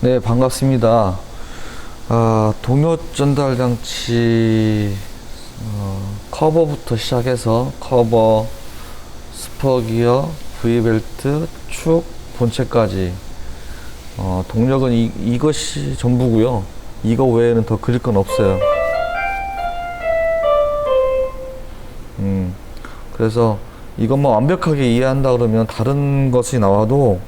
네, 반갑습니다. 아, 동요 전달 장치 어, 커버부터 시작해서 커버, 스퍼 기어, V벨트, 축, 본체까지 어, 동력은 이, 이것이 전부고요. 이거 외에는 더 그릴 건 없어요. 음, 그래서 이것만 완벽하게 이해한다 그러면 다른 것이 나와도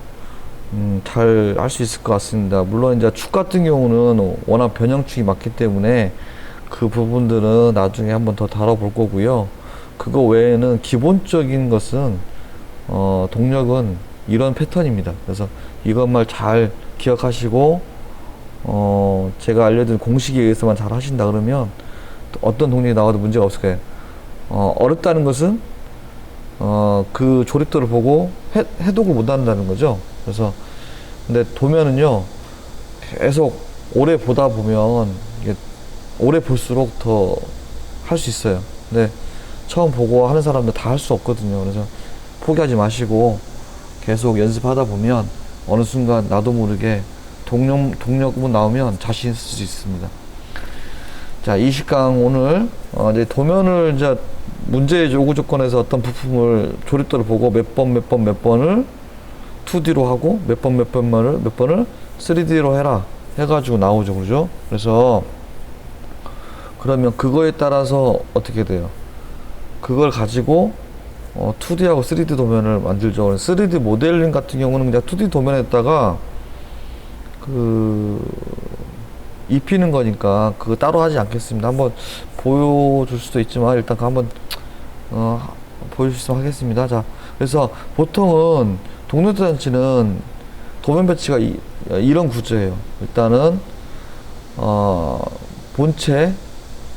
음, 잘 할 수 있을 것 같습니다. 물론 이제 축 같은 경우는 워낙 변형축이 많기 때문에 그 부분들은 나중에 한번 더 다뤄볼 거고요. 그거 외에는 기본적인 것은 어, 동력은 이런 패턴입니다. 그래서 이것만 잘 기억하시고 어, 제가 알려드린 공식에 의해서만 잘 하신다 그러면 또 어떤 동력이 나와도 문제가 없을 거예요. 어, 어렵다는 것은 어, 그 조립도를 보고 해, 해독을 못 한다는 거죠. 그래서 근데 도면은요 계속 오래 보다 보면 이게 오래 볼수록 더 할 수 있어요. 근데 처음 보고 하는 사람들 다 할 수 없거든요. 그래서 포기하지 마시고 계속 연습하다 보면 어느 순간 나도 모르게 동력 동력문 나오면 자신 있을 수 있습니다. 자, 20강 오늘 어, 이제 도면을 이제 문제의 요구 조건에서 어떤 부품을 조립도를 보고 몇 번 몇 번 몇 번을 2D로 하고 몇 번 몇 번을 몇 번을 3D로 해라 해가지고 나오죠, 그죠? 그래서 그러면 그거에 따라서 어떻게 돼요? 그걸 가지고 어, 2D하고 3D 도면을 만들죠. 3D 모델링 같은 경우는 그냥 2D 도면에다가 그 입히는 거니까 그거 따로 하지 않겠습니다. 한번 보여줄 수도 있지만 일단 그 한번 어, 보여줄 수 있으면 하겠습니다. 자, 그래서 보통은 동료단치는 도면 배치가 이, 이런 구조예요. 일단은 어, 본체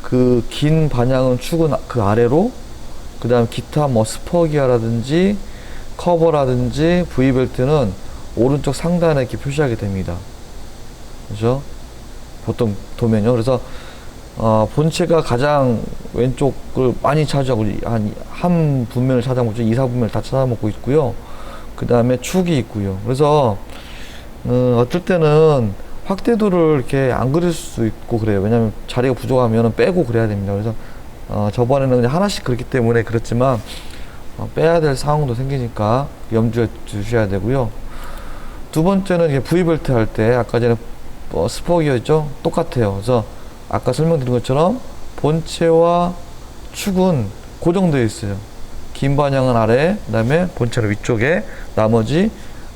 그 긴 반향은 축은 그 아래로 그 다음 기타 뭐 스퍼기어라든지 커버라든지 V벨트는 오른쪽 상단에 이렇게 표시하게 됩니다. 그죠? 보통 도면요. 그래서 어, 본체가 가장 왼쪽을 많이 차지하고 한, 한 분면을 차지하고 있죠. 2, 4분면을 다 찾아먹고 있고요. 그 다음에 축이 있고요. 그래서 어, 어떨 때는 확대도를 이렇게 안 그릴 수 있고 그래요. 왜냐하면 자리가 부족하면 빼고 그래야 됩니다. 그래서 어, 저번에는 그냥 하나씩 그렇기 때문에 그렇지만 어, 빼야 될 상황도 생기니까 염두에 두셔야 되고요. 두 번째는 이게 V벨트 할 때 아까 전에 어, 스포기였죠? 똑같아요. 그래서 아까 설명드린 것처럼 본체와 축은 고정되어 있어요. 긴 반향은 아래, 그 다음에 본체는 위쪽에, 나머지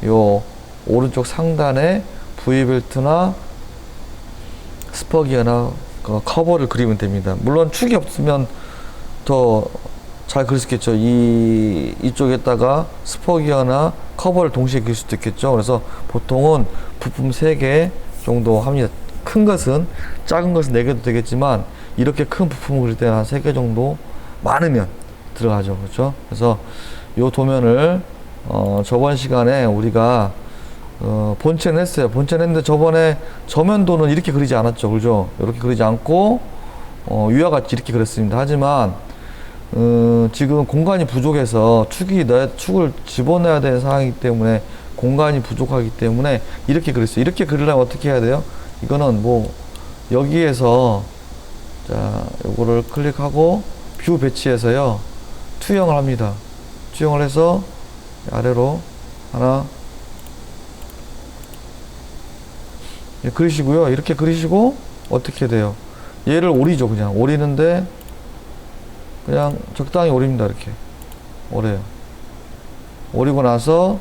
요 오른쪽 상단에 V벨트나 스퍼기어나 그 커버를 그리면 됩니다. 물론 축이 없으면 더 잘 그릴 수 있겠죠. 이, 이쪽에다가 스퍼기어나 커버를 동시에 그릴 수도 있겠죠. 그래서 보통은 부품 3개 정도 합니다. 큰 것은, 작은 것은 4개도 되겠지만, 이렇게 큰 부품을 그릴 때는 한 3개 정도 많으면 들어가죠. 그렇죠? 그래서 요 도면을, 어, 저번 시간에 우리가, 어, 본체는 했어요. 본체는 했는데 저번에 저면도는 이렇게 그리지 않았죠. 그죠? 이렇게 그리지 않고, 어, 위와 같이 이렇게 그렸습니다. 하지만, 어, 지금 공간이 부족해서 축이 내 축을 집어넣어야 되는 상황이기 때문에 공간이 부족하기 때문에 이렇게 그렸어요. 이렇게 그리려면 어떻게 해야 돼요? 이거는 뭐 여기에서 자 요거를 클릭하고 뷰 배치해서요 투영을 합니다. 투영을 해서 아래로 하나 예, 그리시고요. 이렇게 그리시고 어떻게 돼요? 얘를 오리죠, 그냥 오리는데 그냥 적당히 오립니다 이렇게 오래요 오리고 나서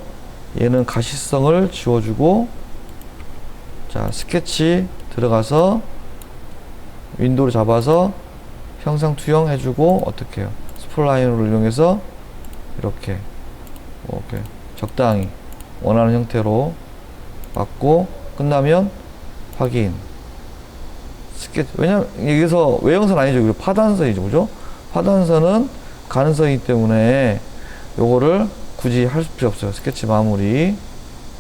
얘는 가시성을 지워주고 자 스케치 들어가서 윈도우를 잡아서 형상 투영 해주고 어떻게 해요 스 플라인을 이용해서 이렇게 이렇게 적당히 원하는 형태로 맞고 끝나면 확인. 스케치 왜냐면 여기서 외형선 아니죠? 이거 파단선이죠. 그죠? 화단선은 가능성이기 때문에 요거를 굳이 할 필요 없어요. 스케치 마무리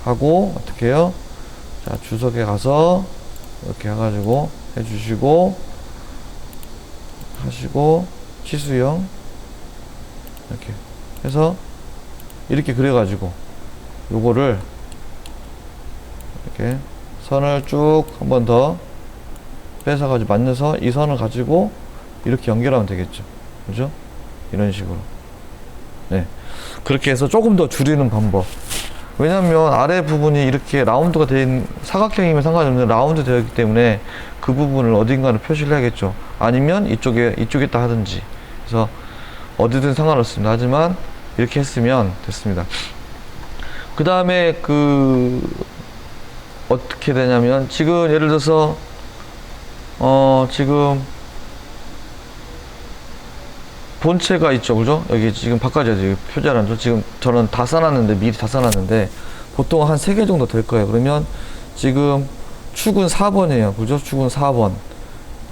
하고 어떻게 해요? 자 주석에 가서 이렇게 해가지고 해주시고 하시고 치수형 이렇게 해서 이렇게 그려가지고 요거를 이렇게 선을 쭉 한 번 더 뺏어가지고 만져서 이 선을 가지고 이렇게 연결하면 되겠죠. 그죠? 이런 식으로. 네. 그렇게 해서 조금 더 줄이는 방법. 왜냐면 아래 부분이 이렇게 라운드가 된 사각형이면 상관없는 라운드 되어 있기 때문에 그 부분을 어딘가를 표시를 해야겠죠. 아니면 이쪽에 이쪽에다 하든지. 그래서 어디든 상관없습니다. 하지만 이렇게 했으면 됐습니다. 그 다음에 그 어떻게 되냐면 지금 예를 들어서 어 지금 본체가 있죠, 그죠? 여기 지금 바꿔줘야 돼요. 표제란죠. 지금 저는 다 써놨는데 미리 다 써놨는데 보통 한 세 개 정도 될 거예요. 그러면 지금 축은 4번이에요. 그죠? 축은 4번.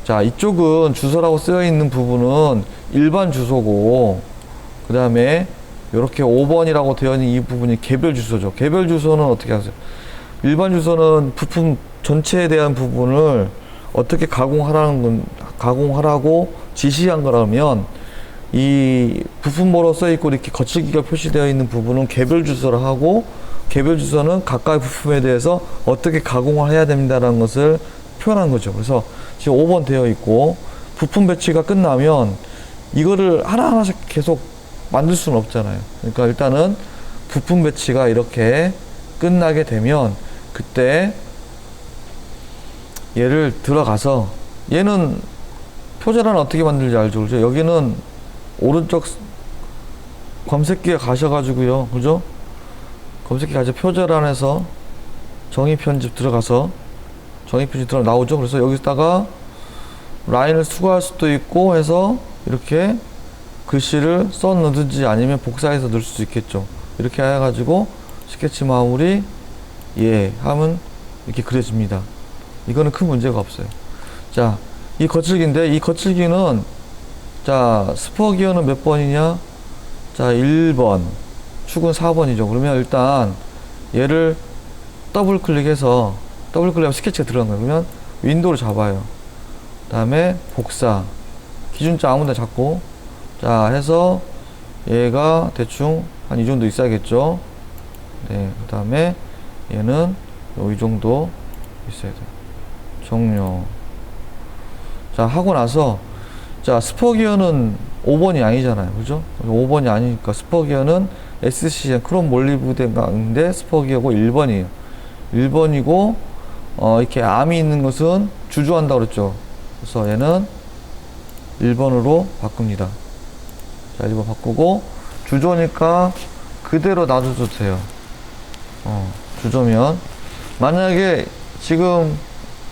자, 이쪽은 주소라고 쓰여 있는 부분은 일반 주소고, 그 다음에 이렇게 5번이라고 되어 있는 이 부분이 개별 주소죠. 개별 주소는 어떻게 하세요? 일반 주소는 부품 전체에 대한 부분을 어떻게 가공하라는 건, 가공하라고 지시한 거라면, 이 부품번호 써 있고 이렇게 거치기가 표시되어 있는 부분은 개별 주소를 하고, 개별 주소는 각각의 부품에 대해서 어떻게 가공을 해야 됩니다라는 것을 표현한 거죠. 그래서 지금 5번 되어 있고 부품 배치가 끝나면 이거를 하나하나씩 계속 만들 수는 없잖아요. 그러니까 일단은 부품 배치가 이렇게 끝나게 되면 그때 얘를 들어가서 얘는 표절은 어떻게 만들지 알죠? 그죠? 여기는 오른쪽 검색기에 가셔가지고요. 그죠? 검색기 가서 표절안에서 정의 편집 들어가서 정의 편집 들어 나오죠. 그래서 여기다가 라인을 수거할 수도 있고 해서 이렇게 글씨를 써 넣든지 아니면 복사해서 넣을 수도 있겠죠. 이렇게 해가지고 스케치 마무리 예 하면 이렇게 그려집니다. 이거는 큰 문제가 없어요. 자, 이 거칠기인데 이 거칠기는 자 스포 기어는 몇 번이냐? 자 1번 축은 4번이죠. 그러면 일단 얘를 더블 클릭해서 더블 클릭하면 스케치가 들어간 거예요. 그러면 윈도우를 잡아요. 그 다음에 복사 기준자 아무데나 잡고 자 해서 얘가 대충 한 이 정도 있어야겠죠. 네, 그 다음에 얘는 요이 정도 있어야 돼요. 종료. 자 하고 나서 자 스포기어는 5번이 아니잖아요, 그죠? 5번이 아니니까 스포기어는 SCN 크롬 몰리브덴가인데 스포기어고 1번이에요. 1번이고 어, 이렇게 암이 있는 것은 주저한다고 그랬죠. 그래서 얘는 1번으로 바꿉니다. 자, 1번 바꾸고 주조니까 그대로 놔둬도 돼요. 어, 주조면 만약에 지금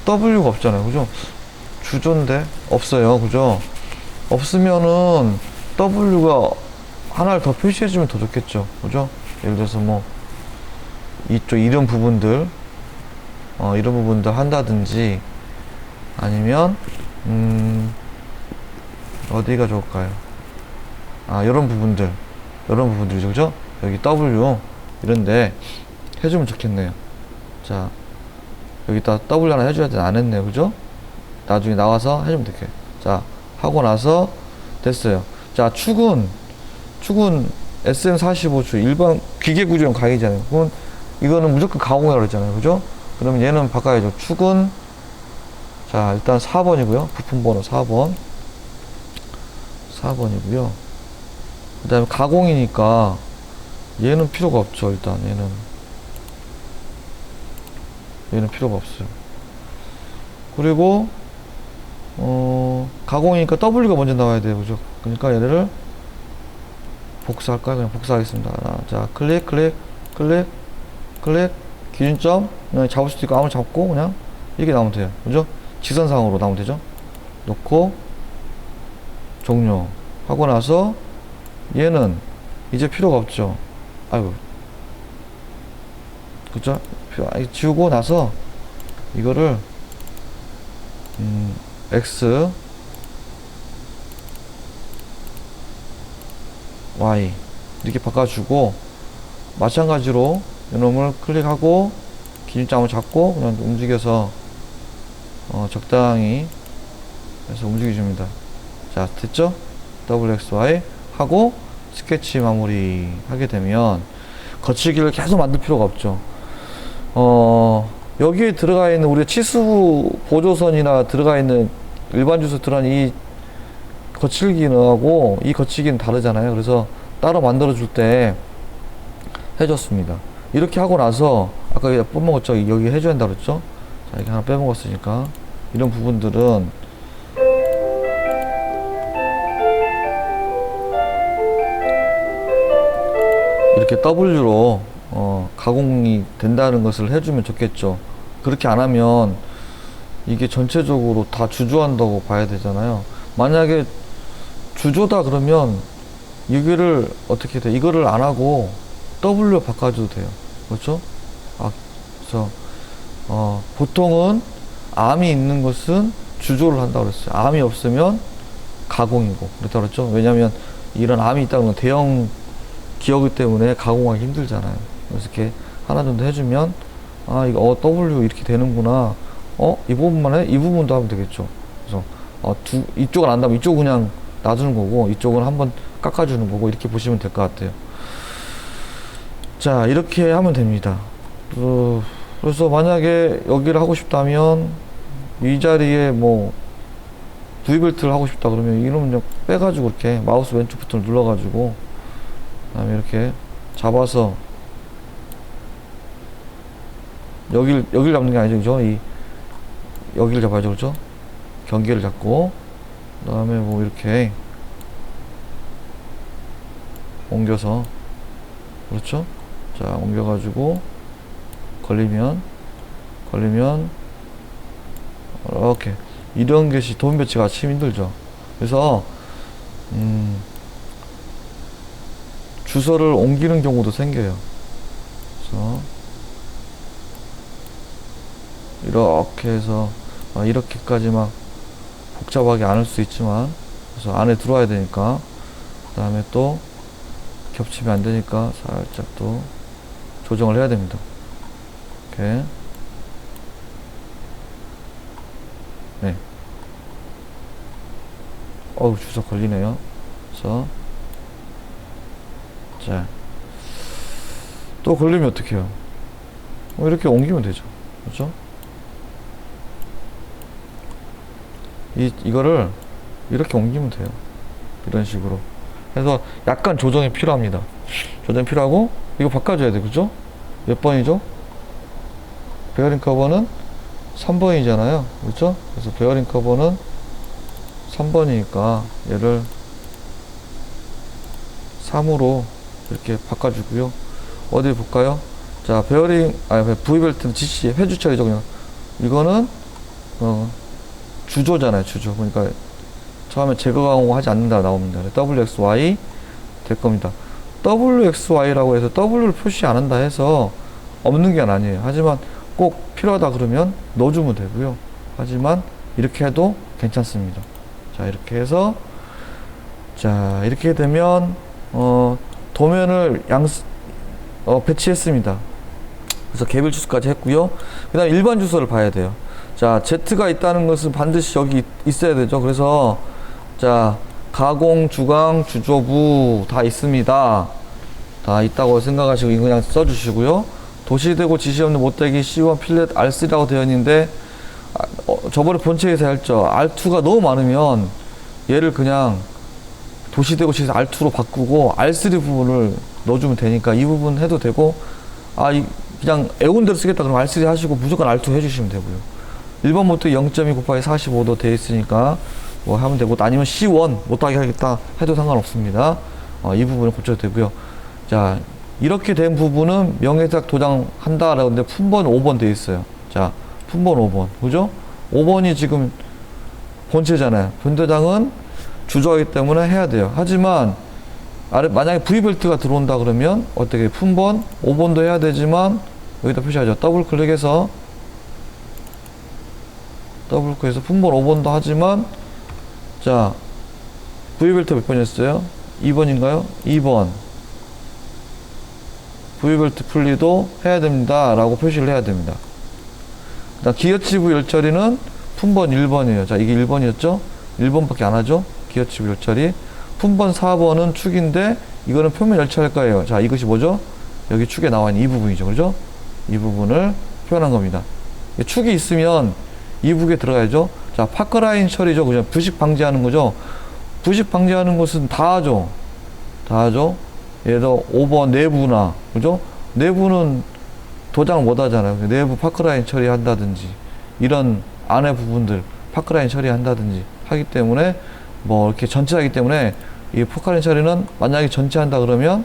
W가 없잖아요. 그죠? 주조인데 없어요. 그죠? 없으면은 W가 하나를 더 표시해주면 더 좋겠죠. 그죠? 예를 들어서 뭐 이쪽 이런 부분들 어, 이런 부분들 한다든지 아니면 음 어디가 좋을까요? 아 이런 부분들 이런 부분들이죠 그죠? 여기 W 이런데 해주면 좋겠네요 자 여기다 W 하나 해줘야 되나 안 했네요 그죠? 나중에 나와서 해주면 될게요 자 하고 나서 됐어요 자 축은 축은 SM45주 일반 기계 구조용 가이잖아요 그건 이거는 무조건 가공이라고 그랬잖아요 그죠? 그러면 얘는 바꿔야죠. 축은 자 일단 4번이고요. 부품 번호 4번 4번이고요. 그 다음에 가공이니까 얘는 필요가 없죠. 일단 얘는 얘는 필요가 없어요. 그리고 어 가공이니까 W가 먼저 나와야 돼요. 그죠? 그러니까 얘를 복사할까요? 그냥 복사하겠습니다. 하나, 자 클릭 클릭 클릭 클릭 기준점 그냥 잡을 수도 있고 아무나 잡고 그냥 이렇게 나오면 돼요 그죠 지선상으로 나오면 되죠 놓고 종료. 하고 나서 얘는 이제 필요가 없죠. 아이고. 그죠? 지우고 나서 이거를 음, x y 이렇게 바꿔주고 마찬가지로 이놈을 클릭하고 기준점을 잡고 그냥 움직여서 어, 적당히 해서 움직여줍니다. 자 됐죠? WXY 하고 스케치 마무리 하게 되면 거치기를 계속 만들 필요가 없죠. 어 여기에 들어가 있는 우리 치수 보조선이나 들어가 있는 일반 주소 들어간 이 거칠기하고 이 거치기는 다르잖아요. 그래서 따로 만들어 줄 때 해줬습니다. 이렇게 하고 나서 아까 빼먹었죠? 여기 해줘야 한다 그랬죠? 자, 이렇게 하나 빼먹었으니까 이런 부분들은 이렇게 W로 어, 가공이 된다는 것을 해주면 좋겠죠. 그렇게 안 하면 이게 전체적으로 다 주조한다고 봐야 되잖아요. 만약에 주조다 그러면 여기를 어떻게 돼? 이거를 안 하고 W로 바꿔줘도 돼요. 그렇죠? 아, 그래서 어, 보통은 암이 있는 것은 주조를 한다고 그랬어요. 암이 없으면 가공이고 그렇다 그랬죠. 왜냐하면 이런 암이 있다는 건 대형 기업이기 때문에 가공하기 힘들잖아요. 그래서 이렇게 하나 정도 해주면 아 이거 어, W 이렇게 되는구나. 어 이 부분만 해? 이 부분도 하면 되겠죠. 그래서 어, 두 이쪽은 안 나면 이쪽 은 그냥 놔두는 거고 이쪽은 한번 깎아주는 거고 이렇게 보시면 될 것 같아요. 자 이렇게 하면 됩니다. 어, 그래서 만약에 여기를 하고 싶다면 이 자리에 뭐 V벨트를 하고 싶다 그러면 이놈은 그냥 빼가지고 이렇게 마우스 왼쪽 버튼을 눌러가지고 그 다음에 이렇게 잡아서 여길 여길 잡는 게 아니죠, 그죠? 이 여기를 잡아야죠, 그죠? 경계를 잡고 그다음에 뭐 이렇게 옮겨서 그렇죠? 자 옮겨가지고 걸리면 걸리면 이렇게 이런 것이 도면 배치가 참 힘들죠. 그래서 음, 주소를 옮기는 경우도 생겨요. 그래서 이렇게 해서 아, 이렇게까지 막 복잡하게 안할수 있지만 그래서 안에 들어와야 되니까 그 다음에 또 겹치면 안 되니까 살짝 또 조정을 해야 됩니다. 이렇게 네. 어우 주소 걸리네요. 그래서 자. 또 걸리면 어떡해요? 뭐 이렇게 옮기면 되죠. 그렇죠? 이, 이거를 이렇게 옮기면 돼요. 이런 식으로. 그래서 약간 조정이 필요합니다. 조정이 필요하고, 이거 바꿔줘야 돼. 그죠? 몇 번이죠? 베어링 커버는 3번이잖아요. 그렇죠? 그래서 베어링 커버는 3번이니까 얘를 3으로 이렇게 바꿔주고요. 어디 볼까요? 자, 베어링, 아니, V벨트는 GC, 회주 처리죠, 그냥. 이거는, 어, 주조잖아요, 주조. 그러니까, 처음에 제거 강호하지 않는다 나옵니다. WXY 될 겁니다. WXY라고 해서 W를 표시 안 한다 해서 없는 게 아니에요. 하지만 꼭 필요하다 그러면 넣어주면 되고요. 하지만 이렇게 해도 괜찮습니다. 자, 이렇게 해서, 자, 이렇게 되면, 어, 도면을 양, 어, 배치했습니다. 그래서 개별 주소까지 했고요. 그 다음 일반 주소를 봐야 돼요. 자, Z가 있다는 것은 반드시 여기 있- 있어야 되죠. 그래서, 자, 가공, 주강, 주조부 다 있습니다. 다 있다고 생각하시고, 그냥 써주시고요. 도시되고 지시 없는 못되기 C1 필렛 R3라고 되어 있는데, 아, 어, 저번에 본체에서 했죠. R2가 너무 많으면 얘를 그냥 도시되고 지시 R2로 바꾸고 R3 부분을 넣어주면 되니까 이 부분 해도 되고, 아, 이, 그냥 애운대로 쓰겠다 그러면 R3 하시고 무조건 R2 해주시면 되고요. 일반 모터 0.2 곱하기 45도 돼 있으니까 뭐 하면 되고 아니면 C1 못하게 하겠다 해도 상관없습니다. 어, 이 부분을 고쳐도 되고요. 자 이렇게 된 부분은 명예작 도장 한다라고 하는데 품번 5번 돼 있어요. 자 품번 5번 그죠? 5번이 지금 본체잖아요. 본대장은 주저하기 때문에 해야 돼요. 하지만 만약에 V벨트가 들어온다 그러면 어떻게 품번 5번도 해야 되지만 여기다 표시하죠. 더블 클릭해서 더블 클릭해서 품번 5번도 하지만 자 V벨트 몇 번이었어요? 2번인가요? 2번 V벨트 분리도 해야 됩니다 라고 표시를 해야 됩니다 기어치부 열처리는 품번 1번이에요 자 이게 1번이었죠? 1번밖에 안 하죠? 기어치부 열처리 품번 4번은 축인데 이거는 표면 거예요 자 이것이 뭐죠? 여기 축에 나와 있는 이 부분이죠 그죠? 이 부분을 표현한 겁니다 축이 있으면 이 북에 들어가야죠. 자, 파크라인 처리죠. 그죠? 부식 방지하는 거죠. 부식 방지하는 것은 다 하죠. 다 하죠. 들어 5번 내부나, 그죠? 내부는 도장을 못 하잖아요. 내부 파크라인 처리한다든지, 이런 안에 부분들 파크라인 처리한다든지 하기 때문에, 뭐 이렇게 전체 하기 때문에, 이 파크라인 처리는 만약에 전체 한다 그러면,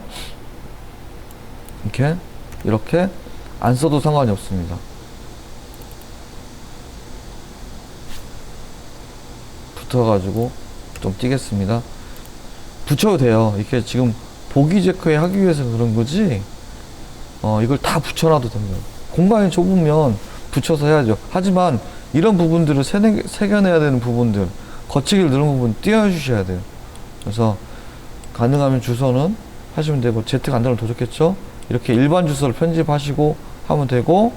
이렇게, 이렇게 안 써도 상관이 없습니다. 붙어가지고 좀 띄겠습니다. 붙여도 돼요. 이렇게 지금 보기 체크에 하기 위해서 그런 거지, 어, 이걸 다 붙여놔도 됩니다. 공간이 좁으면 붙여서 해야죠. 하지만 이런 부분들을 새내, 새겨내야 되는 부분들, 거치기를 누른 부분 띄워주셔야 돼요. 그래서 가능하면 주소는 하시면 되고, Z 간단을 더 좋겠죠? 이렇게 일반 주소를 편집하시고 하면 되고,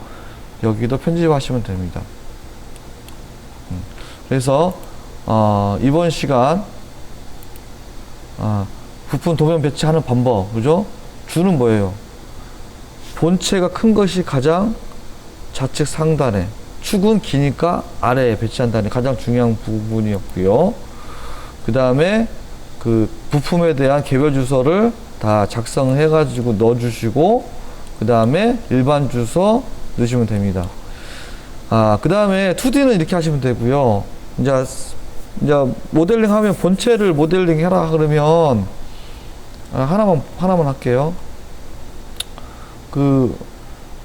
여기도 편집하시면 됩니다. 음, 그래서, 어, 이번 시간, 아, 부품 도면 배치하는 방법, 그죠? 주는 뭐예요? 본체가 큰 것이 가장 좌측 상단에, 축은 기니까 아래에 배치한다는 가장 중요한 부분이었고요. 그 다음에 그 부품에 대한 개별 주소를 다 작성해 가지고 넣어 주시고 그 다음에 일반 주소 넣으시면 됩니다. 아, 그 다음에 2D는 이렇게 하시면 되고요. 이제 이제 모델링 하면 본체를 모델링 해라 그러면 아, 하나만 하나만 할게요. 그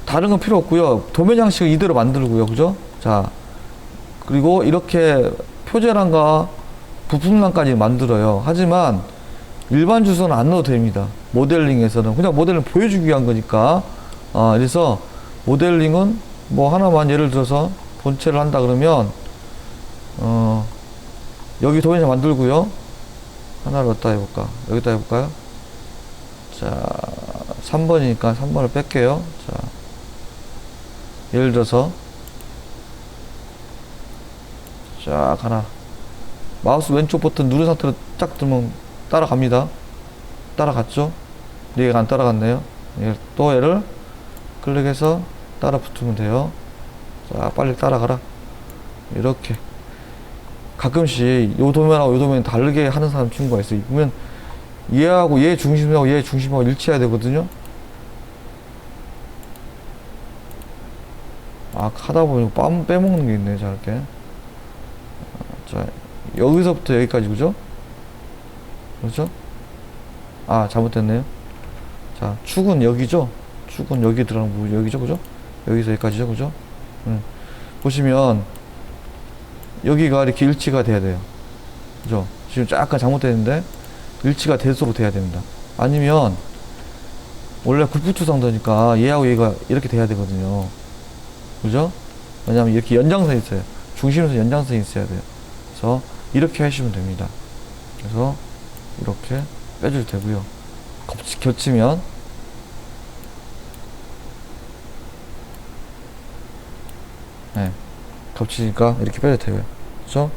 다른 건 필요 없고요. 도면 양식을 이대로 만들고요. 그죠? 자. 그리고 이렇게 표제란과 부품란까지 만들어요. 하지만 일반 주소는 안 넣어도 됩니다. 모델링에서는 그냥 모델링 보여주기 위한 거니까. 아, 그래서 모델링은 뭐 하나만 예를 들어서 본체를 한다 그러면 어 여기 도면을 만들고요. 하나를 어디다 해볼까? 여기다 해볼까요? 자, 3번이니까 3번을 뺄게요. 자, 예를 들어서, 쫙 하나. 마우스 왼쪽 버튼 누른 상태로 쫙 들면 따라갑니다. 따라갔죠? 얘가 안 따라갔네요. 얘, 또 얘를 클릭해서 따라 붙으면 돼요. 자, 빨리 따라가라. 이렇게. 가끔씩 요 도면하고 요 도면 다르게 하는 사람 친구가 있어요. 보면 얘하고 얘 중심하고 얘 중심하고 일치해야 되거든요. 하다 보니 빰 빼먹는 게 있네, 저렇게. 아, 자, 여기서부터 여기까지, 그죠? 그렇죠? 아, 잘못됐네요. 자, 축은 여기죠? 축은 여기 들어가는 부분, 여기죠? 그죠? 여기서 여기까지죠? 그죠? 음. 보시면, 여기가 이렇게 일치가 돼야 돼요. 그죠? 지금 약간 잘못됐는데, 일치가 될수록 돼야 됩니다. 아니면, 원래 굴프투상도니까 얘하고 얘가 이렇게 돼야 되거든요. 그죠? 왜냐면 이렇게 연장선이 있어요. 중심에서 연장선이 있어야 돼요. 그래서 이렇게 하시면 됩니다. 그래서 이렇게 빼줄. 겹치, 겹치면 네, 겹치니까 이렇게 빼도 되고요. 그죠?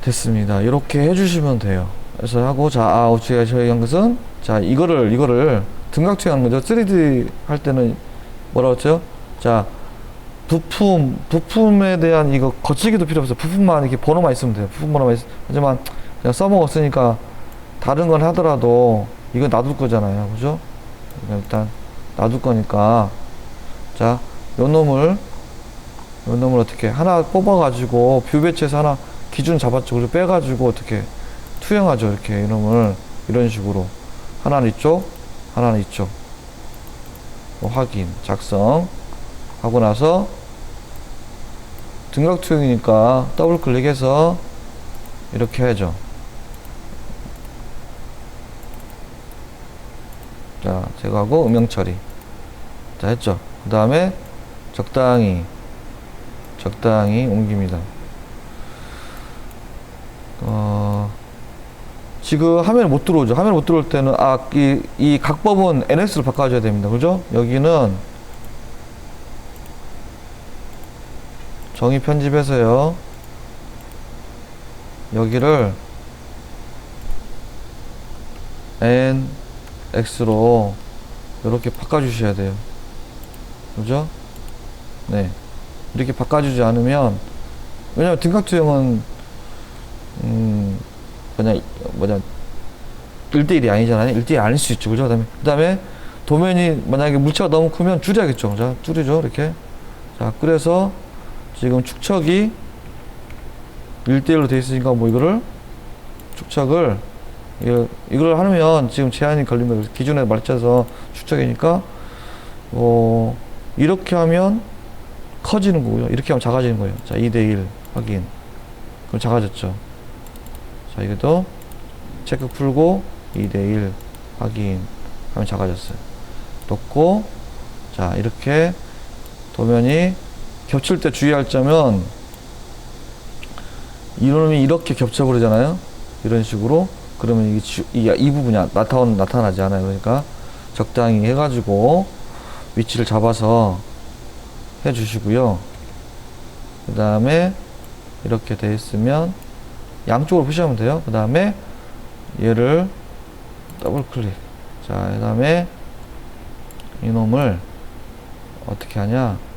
됐습니다. 이렇게 해주시면 돼요. 그래서 하고 자, 아, 어떻게 저희 한 것은 자, 이거를 이거를 등각투영하는 거죠. 3D 할 때는 뭐라고 했죠? 자, 부품, 부품에 대한 이거 거치기도 필요 없어요. 부품만 이렇게 번호만 있으면 돼요. 부품 번호만 있, 하지만 그냥 써먹었으니까 다른 건 하더라도 이거 놔둘 거잖아요. 그죠? 일단 놔둘 거니까 자, 요 놈을 요 놈을 어떻게 하나 뽑아가지고 뷰 배치해서 하나 기준 잡았죠. 그리고 빼가지고 어떻게 투영하죠. 이렇게 이놈을 이런 식으로 하나는 이쪽, 하나는 이쪽 뭐 확인, 작성 하고 나서 등각 투영이니까 더블 클릭해서 이렇게 해야죠. 자, 제거하고 음영 처리. 자, 했죠. 그 다음에 적당히, 적당히 옮깁니다. 어, 지금 화면에 못 들어오죠. 화면에 못 들어올 때는, 아, 이, 이 각법은 NS로 바꿔줘야 됩니다. 그죠? 여기는 정의 편집해서요. 여기를 N, X로 이렇게 바꿔주셔야 돼요. 그죠? 네. 이렇게 바꿔주지 않으면, 왜냐면 등각투형은, 음, 뭐냐, 뭐냐, 1대1이 아니잖아요. 1대1이 아닐 수 있죠. 그죠? 그 다음에 도면이 만약에 물체가 너무 크면 줄여야겠죠. 자, 줄이죠. 이렇게. 자, 그래서 지금 축척이 1대1로 돼 있으니까 뭐 이거를 축척을 이걸 하면 지금 제한이 걸리면 기준에 맞춰서 축척이니까 뭐 이렇게 하면 커지는 거고요. 이렇게 하면 작아지는 거예요. 자, 2대1 확인. 그럼 작아졌죠. 자, 이것도 체크 풀고 2대1 확인 하면 작아졌어요. 놓고 자, 이렇게 도면이 겹칠 때 주의할 점은 이놈이 이렇게 겹쳐버리잖아요. 이런 식으로. 그러면 이게 주- 이, 이 부분이 나타, 나타나지 않아요. 그러니까 적당히 해가지고 위치를 잡아서 해주시고요. 그 다음에 이렇게 돼 있으면 양쪽으로 푸시하면 돼요. 그 다음에 얘를 더블 클릭. 자, 그 다음에 이놈을 어떻게 하냐.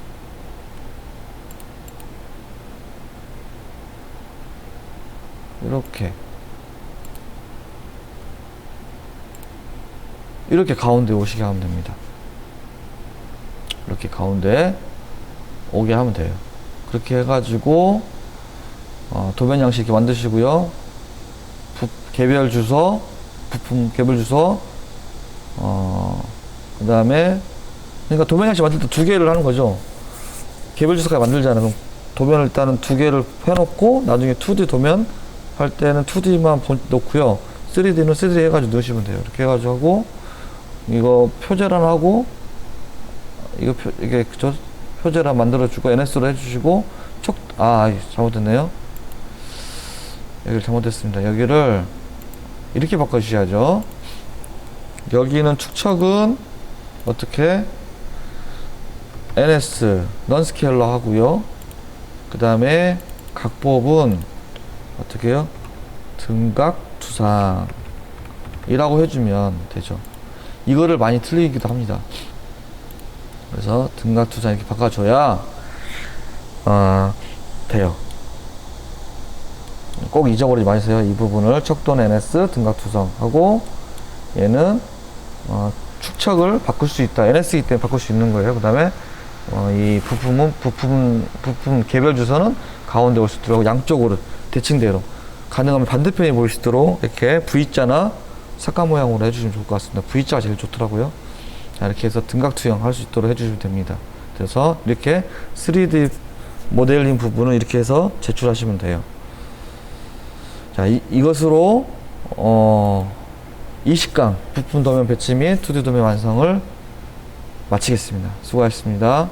이렇게. 이렇게 가운데 오시게 하면 됩니다. 이렇게 가운데 오게 하면 돼요. 그렇게 해가지고 어, 도면 양식 이렇게 만드시고요. 부, 개별 주소, 부품 개별 주소, 어, 그 다음에 그러니까 도면 양식 만들 때 두 개를 하는 거죠. 개별 주소까지 만들잖아요. 그럼 도면을 일단은 두 개를 해놓고 나중에 2D 도면 할 때는 2D만 놓고요. 3D는 3D 해가지고 넣으시면 돼요. 이렇게 해가지고 하고 이거 표제란 하고 이거 표, 이게 저 표제란 만들어주고 NS로 해주시고 촉, 아 잘못됐네요. 여기를 잘못했습니다. 여기를 이렇게 바꿔주셔야죠. 여기는 축척은 어떻게 NS 넌스케일러 하고요. 그 다음에 각법은 어떻게 해요? 등각 투상이라고 해주면 되죠. 이거를 많이 틀리기도 합니다. 그래서 등각 투상 이렇게 바꿔줘야 어, 돼요. 꼭 잊어버리지 마세요. 이 부분을 척돈 NS 등각 투성하고 얘는 어, 축척을 바꿀 수 있다. NS이기 때문에 바꿀 수 있는 거예요. 그 다음에 어, 이 부품은 부품 부품 개별 주소는 가운데 올 수 있도록 양쪽으로 대칭대로 가능하면 반대편이 보일 수 있도록 이렇게 V자나 삭감 모양으로 해주시면 좋을 것 같습니다. V자가 제일 좋더라고요. 자, 이렇게 해서 등각 투영 할 수 있도록 해주시면 됩니다. 그래서 이렇게 3D 모델링 부분은 이렇게 해서 제출하시면 돼요. 자, 이, 이것으로 어, 20강 부품 도면 배치 및 2D 도면 완성을 마치겠습니다. 수고하셨습니다.